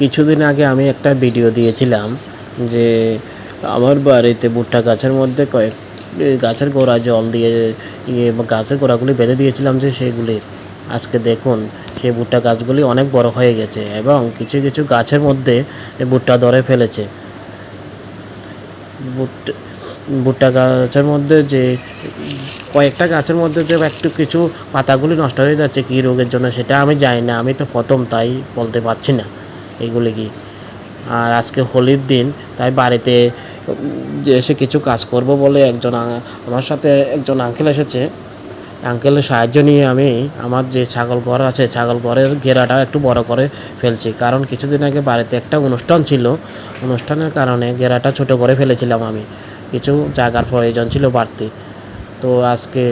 কিছুদিন আগে আমি একটা ভিডিও দিয়েছিলাম যে আমার বাড়িতে ভুট্টা গাছের মধ্যে কয়েক, গাছের গোড়া জল দিয়ে ইয়ে গাছের গোড়াগুলি বেঁধে দিয়েছিলাম যে সেগুলির আজকে দেখুন সেই ভুট্টা গাছগুলি অনেক বড় হয়ে গেছে এবং কিছু কিছু গাছের মধ্যে ভুট্টা ধরে ফেলেছে। ভুট্টা গাছের মধ্যে যে কয়েকটা গাছের মধ্যে যে একটু কিছু পাতাগুলি নষ্ট হয়ে যাচ্ছে কী রোগের জন্য সেটা আমি জানি না, আমি তো প্রথম তাই বলতে পারছি না। এগুলি কি? আর আজকে হোলির দিন, তাই বাড়িতে এসে কিছু কাজ করব বলে একজন আমার সাথে একজন আঙ্কেল এসেছে। আঙ্কেলের সাহায্য নিয়ে আমি আমার যে ছাগল ঘর আছে, ছাগল ঘরের ঘেরাটা একটু বড় করে ফেলছি। কারণ কিছুদিন আগে বাড়িতে একটা অনুষ্ঠান ছিল। অনুষ্ঠানের কারণে ঘেরাটা ছোট করে ফেলেছিলাম আমি। কিছু জায়গার প্রয়োজন ছিল বাড়তি। তো আজকে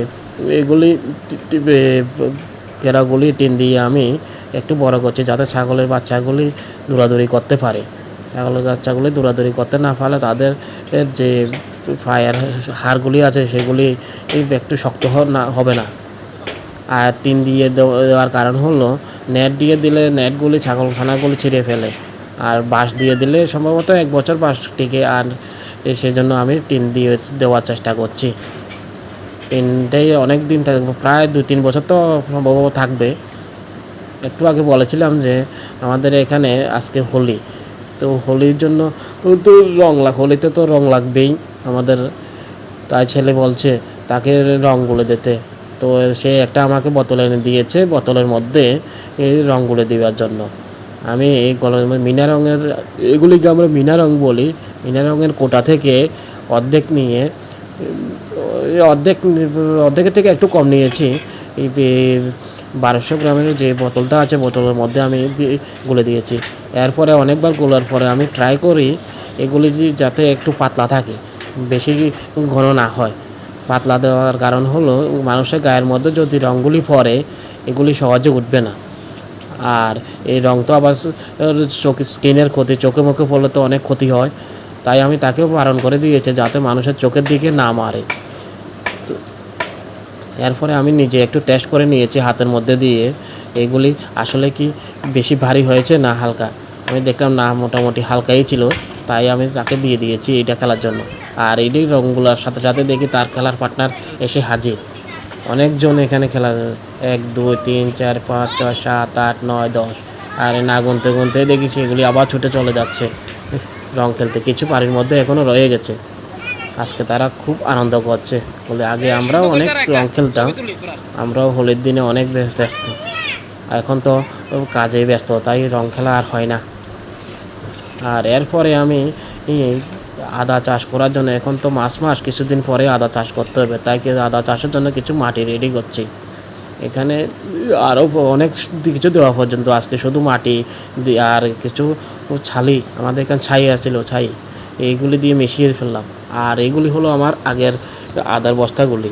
এগুলি ঘেরাগুলি টিন দিয়ে আমি একটু বড় করছি যাতে ছাগলের বাচ্চাগুলি দৌড়াদৌড়ি করতে পারে। ছাগলের বাচ্চাগুলি দৌড়াদৌড়ি করতে না পারলে তাদের যে ফায়ার হাড়গুলি আছে সেগুলি একটু শক্ত না, হবে না। আর টিন দিয়ে দেওয়া- দেওয়ার কারণ হলো, নেট দিয়ে দিলে নেটগুলি, ছাগলখানাগুলি ছিঁড়ে ফেলে। আর বাঁশ দিয়ে দিলে সম্ভবত এক বছর বাঁশ টিকে, আর সেজন্য আমি টিন দিয়ে দেওয়ার চেষ্টা করছি। টিনটাই অনেক দিন থাকবে, প্রায় দু তিন বছর তো সম্ভবত থাকবে। একটু আগে বলেছিলাম যে আমাদের এখানে আজকে হোলি। তো হোলির জন্য তো রং লাগ হোলিতে তো রং লাগবেই আমাদের। তাই ছেলে বলছে, তাকে রঙগুলো দিতে। তো সে একটা আমাকে বোতল এনে দিয়েছে বোতলের মধ্যে এই রঙগুলো দেওয়ার জন্য। আমি এই কলমের মিনা রঙের, এগুলিকে আমরা মিনা রং বলি। মিনা রঙের কোটা থেকে অর্ধেক নিয়ে অর্ধেক, অর্ধেকের থেকে একটু কম নিয়েছি। বারোশো গ্রামের যে বোতলটা আছে, বোতলের মধ্যে আমি গুলে দিয়েছি। এরপরে অনেকবার গোলার পরে আমি ট্রাই করি এগুলি যাতে একটু পাতলা থাকে, বেশি ঘন না হয়। পাতলা দেওয়ার কারণ হলো মানুষের গায়ের মধ্যে যদি রঙগুলি পড়ে, এগুলি সহজে উঠবে না। আর এই রং তো আবার চোখ, স্কিনের ক্ষতি, চোখে মুখে পড়লে তো অনেক ক্ষতি হয়। তাই আমি তাকেও বারণ করে দিয়েছি যাতে মানুষের চোখের দিকে না মারে। এরপরে আমি নিজে একটু টেস্ট করে নিয়েছি হাতের মধ্যে দিয়ে। এগুলি আসলে কি বেশি ভারী হয়েছে না হালকা? আমি দেখলাম না, মোটামুটি হালকাই ছিল। তাই আমি তাকে দিয়ে দিয়েছি এটা খেলার জন্য। আর এই রঙগুলোর সাথে সাথে দেখি তার খেলার পার্টনার এসে হাজির। অনেকজন এখানে খেলার এক, দুই, তিন, চার, পাঁচ, ছয়, সাত, আট, নয়, দশ। আর না গুনতে গুনতে দেখি সেগুলি আবার ছুটে চলে যাচ্ছে। রং খেলতে কিছু বাড়ির মধ্যে এখনও রয়ে গেছে। আজকে তারা খুব আনন্দ করছে। বলে আগে আমরাও অনেক রং খেলতাম। আমরাও হোলির দিনে অনেক ব্য- ব্যস্ত। এখন তো কাজেই ব্যস্ত তাই রং খেলা আর হয় না। আর এরপরে আমি আদা চাষ করার জন্য এখন তো মাস মাস কিছুদিন পরে আদা চাষ করতে হবে তাই কি আদা চাষের জন্য কিছু মাটি রেডি করছি। এখানে আরও অনেক কিছু দেওয়া পর্যন্ত আজকে শুধু মাটি আর কিছু ছালি আমাদের এখানে ছাই আছিল ছাই। এইগুলি দিয়ে মিশিয়ে ফেললাম। আর এগুলি হলো আমার আগের আদার বস্তাগুলি।